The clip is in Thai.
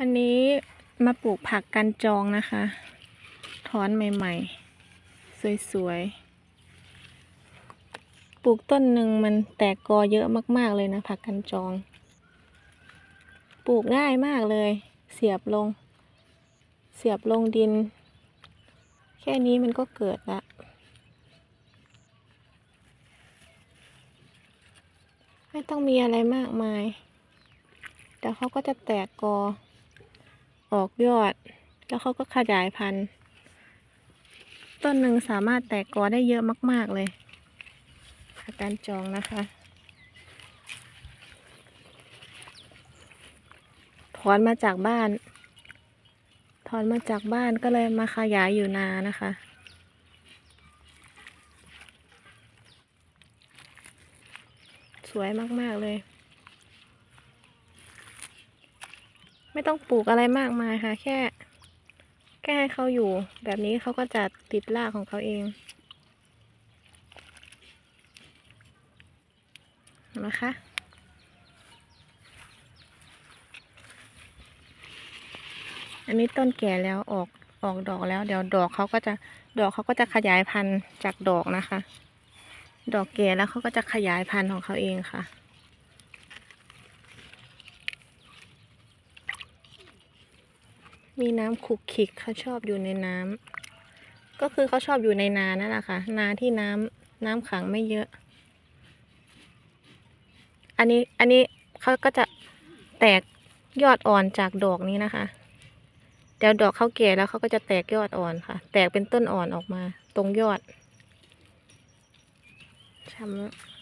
วันนี้มาปลูกผักกันจองนะคะ ถอนใหม่ ๆ สวยๆ ปลูกต้นหนึ่งมันแตกกอเยอะมากๆเลยนะ ผักกันจอง ปลูกง่ายมากเลย เสียบลง เสียบลงดิน แค่นี้มันก็เกิดละไม่ต้องมีอะไรมากมาย แต่เขาก็จะแตกกอ ออกยอด แล้วเขาก็ขยายพันธุ์ ต้นหนึ่งสามารถแตกกอได้เยอะมาก ๆ เลยผักการจองนะคะ ถอนมาจากบ้าน ถอนมาจากบ้านก็เลยมาขยายอยู่นานะคะสวยมาก ๆ เลย ไม่ต้องปลูกอะไรมากมายค่ะ แค่ แค่ให้เขาอยู่ แบบนี้เขาก็จะติดรากของเขาเองนะคะอันนี้ต้นแก่แล้วออกออกดอกแล้ว เดี๋ยวดอกเขาก็จะดอกเขาก็จะขยายพันธุ์จากดอกนะคะ ดอกแก่แล้วเขาก็จะขยายพันธุ์ของเขาเองค่ะ มีน้ำขลุกขิกเขาชอบอยู่ในน้ำก็คือเขาชอบอยู่ในนานั่นแหละค่ะ นาที่น้ำน้ำขังไม่เยอะ อันนี้อันนี้เขาก็จะแตกยอดอ่อนจากดอกนี้นะคะเดี๋ยวดอกเขาแก่แล้วเขาก็จะแตกยอดอ่อนค่ะ แตกเป็นต้นอ่อนออกมา ตรงยอดช้ำ